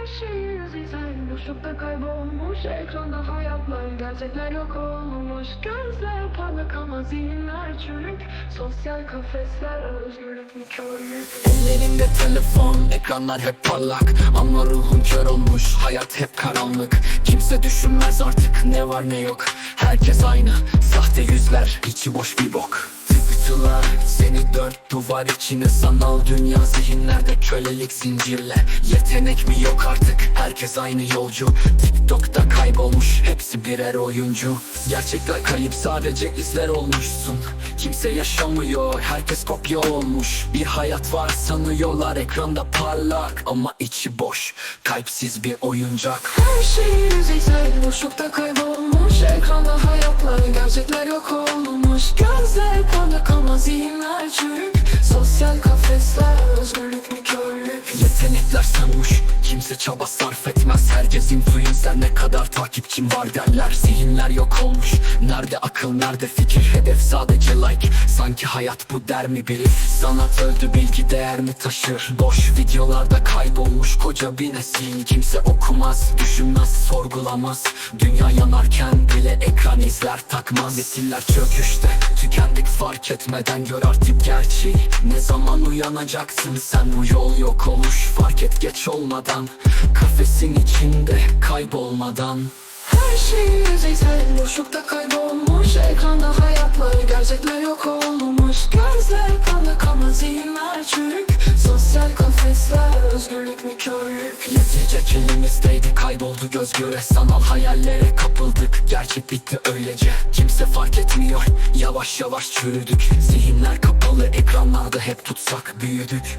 Her şey yüzeysel boşlukta kaybolmuş. Ekranda hayatlar gerçekler yok olmuş. Gözler parlak ama zihinler çürük. Sosyal kafesler özgürlük mü körlük Ellerinde telefon, ekranlar hep parlak. Ama ruhun kör olmuş, hayat hep karanlık. Kimse düşünmez artık ne var ne yok. Herkes aynı, sahte yüzler, içi boş bir bok Tıktılar seni dört duvar içine Sanal dünya zihinlerde kölelik zincirle. Yetenek mi? Yok artık, herkes aynı yolcu. TikTok'ta kaybolmuş, hepsi birer oyuncu. Gerçekler kayıp. Sadece izler olmuşsun. Kimse yaşamıyor, herkes kopya olmuş. Bir hayat var sanıyorlar. Ekranda parlak Ama içi boş, kalpsiz bir oyuncak. Her şey yüzeysel. Boşlukta kaybolmuş. Ekranda hayatlar gerçekler yok olmuş Gözler parlak ama zihinler çürük Kimse çaba sarf etmez. Herkes influencer. Ne kadar takipçim var derler. Zihinler yok olmuş. Nerede akıl nerede fikir? Hedef sadece like. Sanki hayat bu der mi biri Sanat öldü bilgi değer mi taşır? Boş videolarda kaybolmuş koca bir nesil. Kimse okumaz düşünmez sorgulamaz. Dünya yanarken bile ekran izler takmaz. Nesiller çöküşte tükendik fark etmeden Gör artık gerçeği. Ne zaman uyanacaksın sen bu yol yok oluş Fark et geç olmadan. Kafesin içinde kaybolmadan. Her şey yüzeysel boşlukta kaybolmuş. Ekranda hayatlar gerçekler yok olmuş. Gözler parlak ama zihinler çürük. Sosyal kafesler özgürlük mü körlük Yetecek elimizdeydi kayboldu göz göre. Sanal hayallere kapıldık Gerçek bitti öylece. Kimse fark etmiyor Yavaş yavaş çürüdük. Zihinler kapalı ekranlarda hep tutsak büyüdük